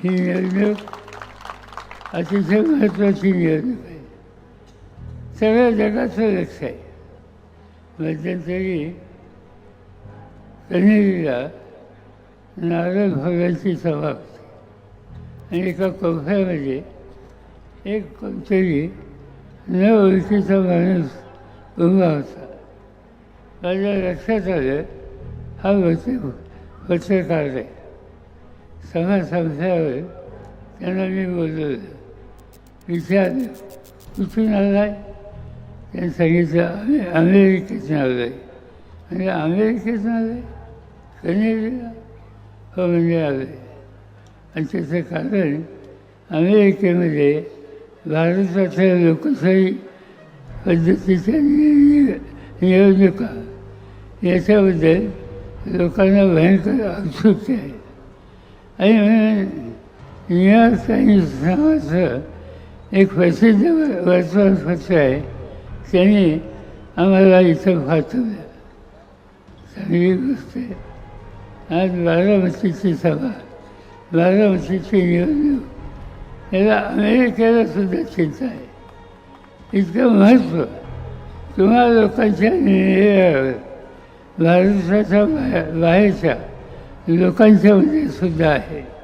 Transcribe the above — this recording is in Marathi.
ही निवडणूक अतिशय महत्त्वाची निवडणूक आहे सगळ्या जगाचं लक्ष आहे मध्यंतरी कन्हेरीला नारद भगांची सभा होती आणि एका कोफ्यामध्ये एक कोणतरी न ओळखीचा माणूस उभा होता माझ्या लक्षात आलं हा होते पत्रकार आहे सभा संपल्यावर त्यांना मी बोलवलं विचार कुठून आलाय? त्यांनी सांगितलं आम्ही अमेरिकेतून आलो आहे म्हणजे अमेरिकेतून आलं आहे कनेडीला? हो म्हणजे आलं आहे आणि त्याचं कारण अमेरिकेमध्ये भारताच्या लोकशाही पद्धतीच्या निवडणुका याच्याबद्दल लोकांना भयंकर उत्सुकता आहे. आणि या न्यूयॉर्क टाइम्स नावाचं एक प्रसिद्ध व- वर्तमानपत्र आहे. त्यांनी आम्हाला इथं पाठवलं. चांगली गोष्ट आहे. आज बारामतीची सभा बारामतीची निवडणूक. याला अमेरिकेला सुद्धा चिंता आहे. इतकं महत्त्व तुम्हा लोकांच्या निर्णयावर भारताच्या बाहेर बाहेरच्या लोकांच्यामध्ये सुद्धा आहे.